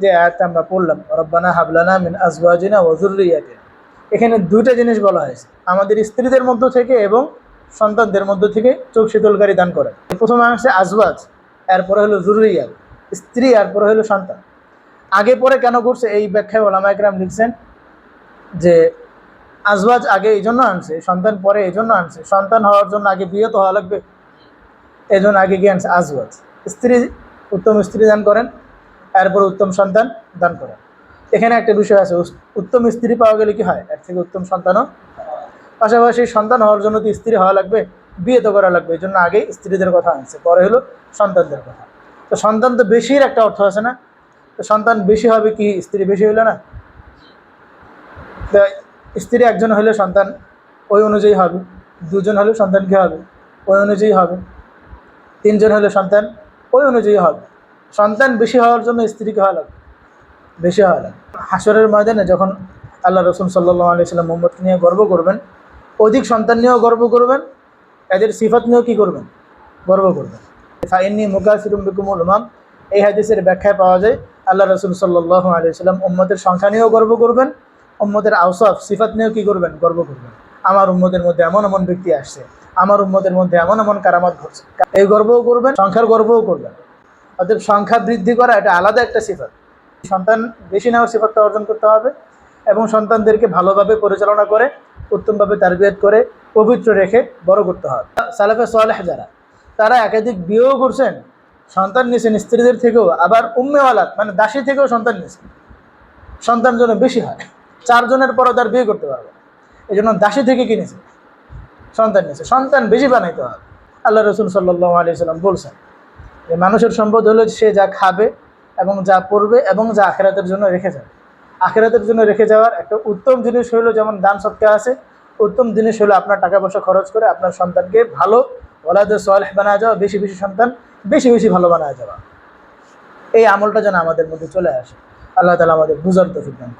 যে আয়াতটা আমরা পড়লাম, রব্বানা হাবলানা মিন আজওয়াজিনা ওয়াজুরিয়াতিনা এখানে দুইটা জিনিস বলা হয়েছে, আমাদের স্ত্রীদের মধ্য থেকে এবং সন্তানদের মধ্য থেকে চোখ শীতলকারী দান করেন প্রথমে আসছে আজওয়াজ, এরপরে হলো জুরিয়াত স্ত্রী, এরপরে হলো সন্তান। আগে পরে কেন করছে এই ব্যাখ্যায় ওলামা একরাম লিখছেন যে আজওয়াজ আগে এই জন্য আনছে, সন্তান পরে এই জন্য আনছে, সন্তান হওয়ার জন্য আগে বিয়ে তো হওয়া লাগবে, এই আগে গিয়ে আনছে আজওয়াজ। স্ত্রী, উত্তম স্ত্রী দান করেন এরপর উত্তম সন্তান দান করা। এখানে একটা বিষয় আছে উত্তম স্ত্রী পাওয়া গেলে কি হয়? এর থেকে উত্তম সন্তানও পাশাপাশি সন্তান হওয়ার জন্য তো স্ত্রী হওয়া লাগবে, বিয়ে তো করা লাগবে এই জন্য আগে স্ত্রীদের কথা আনছে, পরে হলো সন্তানদের কথা। তো সন্তান তো বেশির একটা অর্থ আছে না? তো সন্তান বেশি হবে কি স্ত্রী বেশি হইল না? তো স্ত্রী একজন হলে সন্তান ওই অনুযায়ী হবে, দুজন হলে সন্তান কী হবে, ওই অনুযায়ী হবে, তিনজন হলে সন্তান ওই অনুযায়ী হবে। সন্তান বেশি হওয়ার জন্য স্ত্রীকে হওয়া লাগবে, বেশি হওয়া লাগবে। হাসরের ময়দানে যখন আল্লাহ রসুল সাল্লাহ আলি সাল্লাম মোহাম্মদকে নিয়ে গর্ব করবেন, অধিক সন্তান নিয়েও গর্ব করবেন, এদের সিফাত নিয়েও কী করবেন? গর্ব করবেন। ফাইনি মুকাসিরুম বিকুমুল উমাম, এই হাদিসের ব্যাখ্যায় পাওয়া যায়, আল্লাহ রসুল সাল্লাহ আলি সাল্লাম উম্মতের সংখ্যা নিয়েও গর্ব করবেন, উম্মতের আউসফ সিফাত নিয়েও কী করবেন? গর্ব করবেন। আমার উম্মতের মধ্যে এমন এমন ব্যক্তি আসছে, আমার উম্মতের মধ্যে এমন এমন কারামত ঘটছে। এই গর্বও করবেন, সংখ্যার গর্বও করবেন। অতএব সংখ্যা বৃদ্ধি করা এটা আলাদা একটা সিফাত। সন্তান বেশি নেওয়ার সিফাতটা অর্জন করতে হবে এবং সন্তানদেরকে ভালোভাবে পরিচালনা করে, উত্তমভাবে তারবিয়াত করে, পবিত্র রেখে বড় করতে হবে। সালাফে সোয়ালেহ যারা, তারা একাধিক বিয়েও করছেন, সন্তান নিয়েছেন, স্ত্রীদের থেকেও, আবার উম্মেওয়ালাত মানে দাসী থেকেও সন্তান নিয়েছেন। সন্তান যেন বেশি হয়, চারজনের পরও তার বিয়ে করতে পারবে এই জন্য দাসী থেকে কিনেছে, সন্তান নিয়েছে। সন্তান বেশি বানাইতে হবে। আল্লাহ রসুল সাল্লাহ আলি সাল্লাম বলছেন মানুষের সম্পদ হলো সে যা খাবে এবং যা পড়বে এবং যা আখেরাতের জন্য রেখে যাবে। আখেরাতের জন্য রেখে যাওয়ার একটা উত্তম জিনিস হলো যেমন দান সবকে আছে, উত্তম জিনিস হলো আপনার টাকা পয়সা খরচ করে আপনার সন্তানকে ভালো ওলাদের সোয়ালেহ বানা যাওয়া, বেশি বেশি সন্তান বেশি বেশি ভালো বানা যাওয়া। এই আমলটা যেন আমাদের মধ্যে চলে আসে। আল্লাহ তালা আমাদের বুঝার করুন।